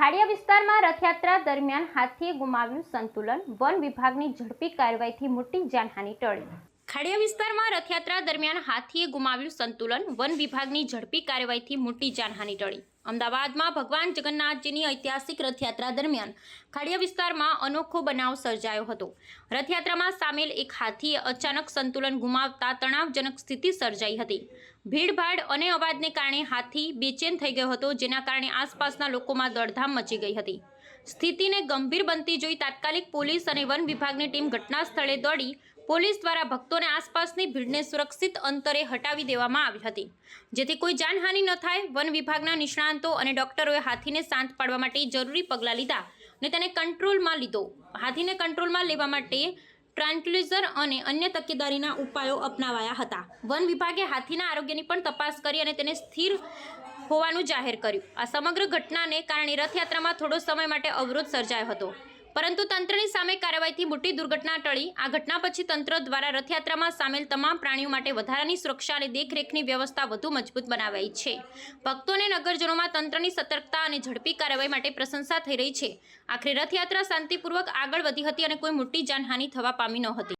ખાડિયા વિસ્તારમાં રથયાત્રા દરમિયાન હાથીએ ગુમાવ્યું સંતુલન. વન વિભાગની ઝડપી કાર્યવાહીથી મોટી જાનહાની ટળી. ખાડિયા વિસ્તારમાં રથયાત્રા દરમિયાન હાથીએ ગુમાવ્યું સંતુલન. વન વિભાગની ઝડપી કાર્યવાહીથી મોટી જાનહાની ટળી. અમદાવાદમાં ભગવાન જગન્નાથજીની ઐતિહાસિક રથયાત્રા દરમિયાન ખાડિયા વિસ્તારમાં અનોખો બનાવ સર્જાયો હતો. રથયાત્રામાં સામેલ એક હાથીએ અચાનક સંતુલન ગુમાવતા તણાવજનક સ્થિતિ સર્જાઈ હતી. ભીડભાડ અને અવાજને કારણે હાથી બેચેન થઈ ગયો હતો, જેના કારણે આસપાસના લોકોમાં દોડધામ મચી ગઈ હતી. સ્થિતિને ગંભીર બનતી જોઈ તાત્કાલિક પોલીસ અને વન વિભાગની ટીમ ઘટના સ્થળે દોડી પોલીસ દ્વારા ભક્તોને આસપાસની ભીડને સુરક્ષિત અંતરે હટાવી દેવામાં આવી હતી. જેથી કોઈ જાનહાનિ ન થાય, વન વિભાગના નિષ્ણાંતો અને ડોક્ટરોએ હાથીને શાંત પાડવા માટે જરૂરી પગલાં લીધા અને તેને કંટ્રોલમાં લીધો. હાથીને કંટ્રોલમાં લેવા માટે ટ્રાન્ક્યુલિઝર અને અન્ય તકેદારીના ઉપાયો અપનાવાયા હતા. વન વિભાગે હાથીના આરોગ્યની પણ તપાસ કરી અને તેને સ્થિર હોવાનું જાહેર કર્યું. આ સમગ્ર ઘટનાને કારણે રથયાત્રામાં થોડો સમય માટે અવરોધ સર્જાયો હતો. પરંતુ તંત્રની સામે કાર્યવાહીથી મોટી દુર્ઘટના ટળી. આ ઘટના પછી તંત્ર દ્વારા રથયાત્રામાં સામેલ તમામ પ્રાણીઓ માટે વધારાની સુરક્ષા અને દેખરેખની વ્યવસ્થા વધુ મજબૂત બનાવાઈ છે. ભક્તોને નગરજનોમાં તંત્રની સતર્કતા અને ઝડપી કાર્યવાહી માટે પ્રશંસા થઈ રહી છે. આખરે રથયાત્રા શાંતિપૂર્વક આગળ વધી હતી અને કોઈ મોટી જાનહાનિ થવા પામી ન હતી.